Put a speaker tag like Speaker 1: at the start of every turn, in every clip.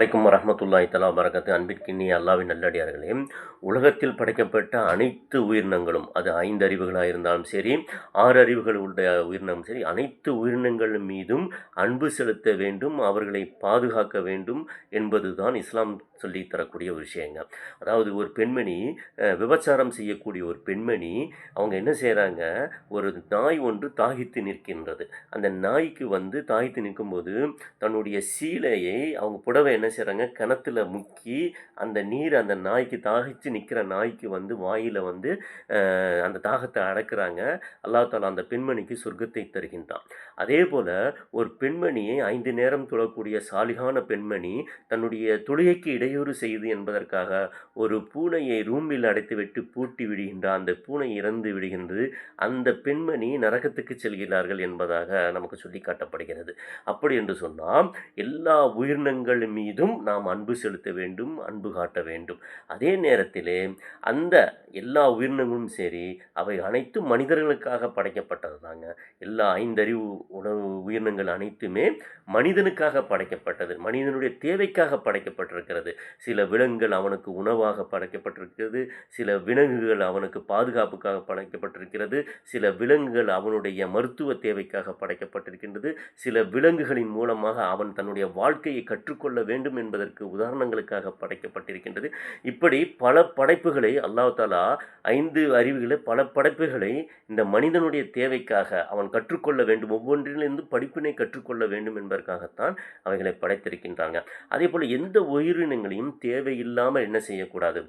Speaker 1: வலைக்கம் வரமத்துல்லாய் தலா வரகத்து அன்பிற்கிண்ணிய அல்லாவின் நல்லடியார்களே உலகத்தில் படைக்கப்பட்ட அனைத்து உயிரினங்களும் அது ஐந்து அறிவுகளாக இருந்தாலும் சரி ஆறு அறிவுகள் உள்ள உயிரினம் சரி அனைத்து உயிரினங்கள் மீதும் அன்பு செலுத்த வேண்டும் அவர்களை பாதுகாக்க வேண்டும் என்பதுதான் இஸ்லாம் சொல்லி தரக்கூடிய ஒரு விஷயங்க. அதாவது ஒரு பெண்மணி விபச்சாரம் செய்யக்கூடிய ஒரு பெண்மணி அவங்க என்ன செய்கிறாங்க ஒரு நாய் ஒன்று தாகித்து நிற்கின்றது. அந்த நாய்க்கு வந்து தாகித்து நிற்கும்போது தன்னுடைய சீலையை அவங்க புடவை என்ன செய்கிறாங்க கிணத்துல முக்கி அந்த நீர் அந்த நாய்க்கு தாகிச்சு நிற்கிற நாய்க்கு வந்து வாயில் வந்து அந்த தாகத்தை அடக்கிறாங்க. அல்லா தாலா அந்த பெண்மணிக்கு சொர்க்கத்தை தருகின்றான். அதே போல் ஒரு பெண்மணியை ஐந்து நேரம் தொழக்கூடிய சாலிகான பெண்மணி தன்னுடைய தொழுகைக்கு இடையூறு செய்து என்பதற்காக ஒரு பூனையை ரூமில் அடைத்துவிட்டு பூட்டி விடுகின்ற அந்த பூனை இறந்து விடுகின்றது. அந்த பெண்மணி நரகத்துக்கு செல்கிறார்கள் என்பதாக நமக்கு சொல்லி காட்டப்படுகிறது. அப்படி என்று சொன்னால் எல்லா உயிரினங்கள் மீதும் நாம் அன்பு செலுத்த வேண்டும் அன்பு காட்ட வேண்டும். அதே நேரத்திலே அந்த எல்லா உயிரினங்களும் சரி அவை அனைத்தும் மனிதர்களுக்காக படைக்கப்பட்டது தாங்க. எல்லா ஐந்தறிவு உணவு உயிரினங்கள் அனைத்துமே மனிதனுக்காக படைக்கப்பட்டது மனிதனுடைய தேவைக்காக படைக்கப்பட்டிருக்கிறது. சில விலங்குகள் அவனுக்கு உணவாக படைக்கப்பட்டிருக்கிறது சில விலங்குகள் அவனுக்கு பாதுகாப்புக்காக படைக்கப்பட்டிருக்கிறது சில விலங்குகள் அவனுடைய மருத்துவ தேவைக்காக படைக்கப்பட்டிருக்கின்றது சில விலங்குகளின் மூலமாக அவன் தன்னுடைய வாழ்க்கையை கற்றுக்கொள்ள வேண்டும் வேண்டும் என்பதற்கு உதாரணங்களுக்காக படைக்கப்பட்டிருக்கின்றது. இப்படி பல படைப்புகளை அல்லாஹ் தாலா ஐந்து அறிவுகளை பல படைப்புகளை இந்த மனிதனுடைய தேவைக்காக அவன் கற்றுக்கொள்ள வேண்டும். ஒவ்வொன்றிலிருந்து படிப்பினை கற்றுக்கொள்ள வேண்டும் என்பதற்காகத்தான் அவைகளை படைத்திருக்கின்றாங்க. அதே போல் எந்த உயிரினங்களையும் தேவையில்லாமல் என்ன செய்யக்கூடாது?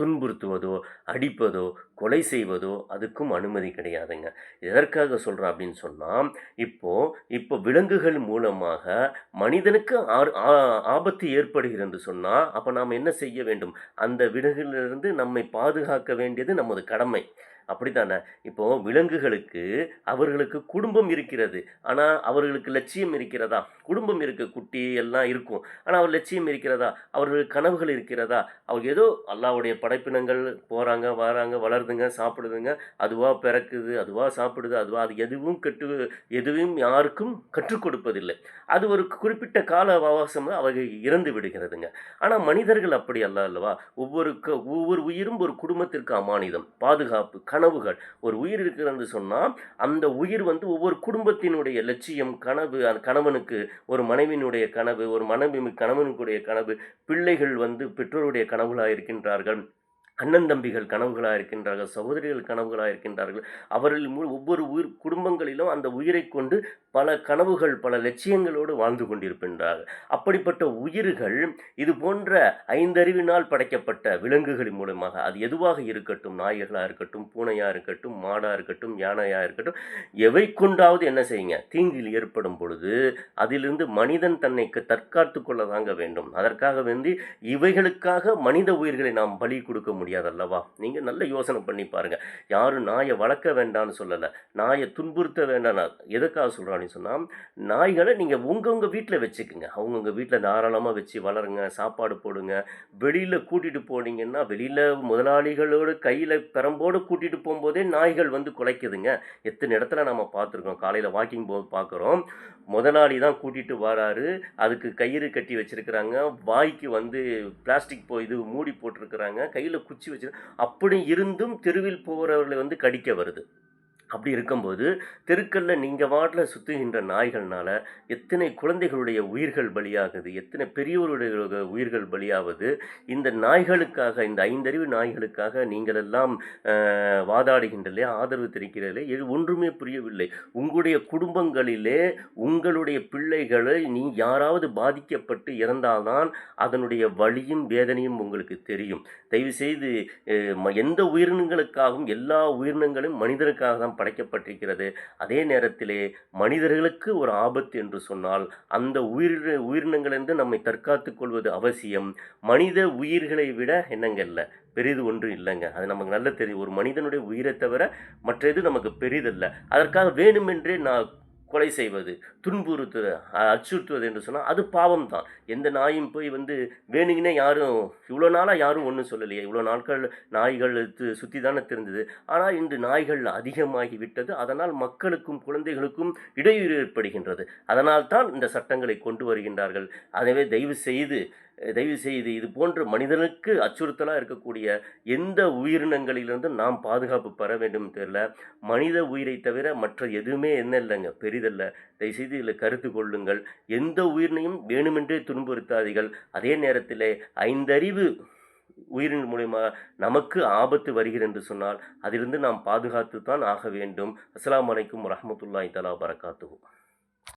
Speaker 1: துன்புறுத்துவதோ அடிப்பதோ கொலை செய்வதோ அதுக்கும் அனுமதி கிடையாதுங்க. எதற்காக சொல்கிறேன் அப்படின்னு சொன்னால் இப்போது இப்போ விலங்குகள் மூலமாக மனிதனுக்கு ஆ- ஆபத்து ஏற்படுகிறது சொன்னால் அப்போ நாம் என்ன செய்ய வேண்டும்? அந்த விலங்கிலிருந்து நம்மை பாதுகாக்க வேண்டியது நமது கடமை. அப்படித்தானே? இப்போது விலங்குகளுக்கு அவர்களுக்கு குடும்பம் இருக்கிறது. ஆனால் அவர்களுக்கு லட்சியம் இருக்கிறதா? குடும்பம் இருக்கு குட்டி எல்லாம் இருக்கும். ஆனால் அவர் லட்சியம் இருக்கிறதா? அவர்களுக்கு கனவுகள் இருக்கிறதா? அவர் ஏதோ அல்லாவுடைய படைப்பினங்கள் போகிறாங்க வராங்க வளருதுங்க சாப்பிடுதுங்க. அதுவாக பிறக்குது அதுவாக சாப்பிடுது அதுவாக அது எதுவும் கெட்டு எதுவும் யாருக்கும் கற்றுக் கொடுப்பதில்லை. அது ஒரு குறிப்பிட்ட கால அவகாசம் அவர்கள் இறந்து விடுகிறதுங்க. ஆனால் மனிதர்கள் அப்படி அல்ல அல்லவா? ஒவ்வொரு ஒவ்வொரு உயிரும் ஒரு குடும்பத்திற்கு அமானிதம். பாதுகாப்பு கனவுகள். ஒரு உயிர் இருக்கிறது சொன்னால் அந்த உயிர் வந்து ஒவ்வொரு குடும்பத்தினுடைய லட்சியம் கனவு அந்த கணவனுக்கு ஒரு மனைவியினுடைய கனவு ஒரு மனைவி கணவனுக்குடைய கனவு பிள்ளைகள் வந்து பெற்றோருடைய கனவுகளாக இருக்கின்றார்கள் அண்ணன் தம்பிகள் கனவுகளாக இருக்கின்றார்கள் சகோதரிகள் கனவுகளாக இருக்கின்றார்கள். அவர்கள் மூ- ஒவ்வொரு உயிர் குடும்பங்களிலும் அந்த உயிரை கொண்டு பல கனவுகள் பல லட்சியங்களோடு வாழ்ந்து கொண்டிருக்கின்றார்கள். அப்படிப்பட்ட உயிர்கள் இது போன்ற ஐந்தறிவினால் படைக்கப்பட்ட விலங்குகளின் மூலமாக அது எதுவாக இருக்கட்டும் நாய்களாக இருக்கட்டும் பூனையாக இருக்கட்டும் மாடாக இருக்கட்டும் யானையாக இருக்கட்டும் எவை கொண்டாவது என்ன செய்யுங்க? தீங்கில் ஏற்படும் பொழுது அதிலிருந்து மனிதன் தன்னை தற்காத்து கொள்ள தாங்க வேண்டும். அதற்காக வந்து இவைகளுக்காக மனித உயிர்களை நாம் பலி கொடுக்க முடியும். முடியாது அல்லவா நீங்கள் நல்ல யோசனை பண்ணி பாருங்கள் யாரும் நாயை வளர்க்க வேண்டாம்னு சொல்லலை. நாயை துன்புறுத்த வேண்டாம் எதுக்காக சொல்கிறான்னு சொன்னால் நாய்களை நீங்கள் உங்கவுங்க வீட்டில் வச்சுக்குங்க. அவங்கவுங்க வீட்டில் தாராளமாக வச்சு வளருங்க சாப்பாடு போடுங்க. வெளியில் கூட்டிகிட்டு போனீங்கன்னா வெளியில் முதலாளிகளோடு கையில் பெரம்போடு கூட்டிகிட்டு போகும்போதே நாய்கள் வந்து குலைக்குதுங்க. எத்தனை இடத்துல நம்ம பார்த்துருக்கோம். காலையில் வாக்கிங் போது பார்க்குறோம். முதலாளி தான் கூட்டிகிட்டு வராரு. அதுக்கு கயிறு கட்டி வச்சிருக்கிறாங்க. வாய்க்கு வந்து பிளாஸ்டிக் போ இது மூடி போட்டிருக்கிறாங்க. கையில் குச்சி வச்சு அப்படி இருந்தும் தெருவில் போகிறவர்களை வந்து கடிக்க வருது. அப்படி இருக்கும்போது தெருக்களில் நீங்கள் வாட்டில் சுற்றுகின்ற நாய்கள்னால எத்தனை குழந்தைகளுடைய உயிர்கள் பலியாகுது எத்தனை பெரியவருடைய உயிர்கள் பலியாவது இந்த நாய்களுக்காக இந்த ஐந்தறிவு நாய்களுக்காக நீங்களெல்லாம் வாதாடுகின்றலே ஆதரவு தெரிவிக்கிறதில்லை இது ஒன்றுமே புரியவில்லை. உங்களுடைய குடும்பங்களிலே உங்களுடைய பிள்ளைகளை நீ யாராவது பாதிக்கப்பட்டு இறந்தால்தான் அதனுடைய வலியும் வேதனையும் உங்களுக்கு தெரியும். தயவுசெய்து எந்த உயிரினங்களுக்காகவும் எல்லா உயிரினங்களும் மனிதனுக்காக தான் படைக்கப்பட்டிருக்கிறது. அதே நேரத்திலே மனிதர்களுக்கு ஒரு ஆபத்து என்று சொன்னால் அந்த உயிர் உயிரினங்களிலிருந்து நம்மை தற்காத்துக் கொள்வது அவசியம். மனித உயிர்களை விட என்னங்க இல்லை பெரிது ஒன்றும் இல்லைங்க. அது நமக்கு நல்ல தெரியும். ஒரு மனிதனுடைய உயிரை தவிர மற்ற எது நமக்கு பெரிதல்ல. அதற்காக வேணுமென்றே நான் கொலை செய்வது துன்புறுத்துவது அச்சுறுத்துவது என்று சொன்னால் அது பாவம் தான் எந்த நாயும் போய் வந்து வேணுங்கன்னே யாரும் இவ்வளோ நாளாக யாரும் ஒன்றும் சொல்லலையே. இவ்வளோ நாட்கள் நாய்கள் சுற்றி தானே தெரிந்தது. ஆனால் இன்று நாய்கள் அதிகமாகி விட்டது. அதனால் மக்களுக்கும் குழந்தைகளுக்கும் இடையூறு ஏற்படுகின்றது. அதனால் தான் இந்த சட்டங்களை கொண்டு வருகின்றார்கள். எனவே தயவு செய்து தயவு செய்து இது போன்ற மனிதனுக்கு அச்சுறுத்தலாக இருக்கக்கூடிய எந்த உயிரினங்களிலிருந்தும் நாம் பாதுகாப்பு பெற வேண்டும் தெரியல. மனித உயிரை தவிர மற்ற எதுவுமே என்ன இல்லைங்க? பெரிதல்ல. தயவுசெய்து இதில் கருத்து கொள்ளுங்கள். எந்த உயிரினையும் வேணுமென்றே துன்புறுத்தாதீர்கள். அதே நேரத்தில் ஐந்தறிவு உயிரின் மூலிமா நமக்கு ஆபத்து வருகிறது என்று சொன்னால் அதிலிருந்து நாம் பாதுகாத்து தான் ஆக வேண்டும். அஸ்லாம் வலைக்கும் வரஹ்மத்துல்லாஹி தலா பரகாத்துவோம்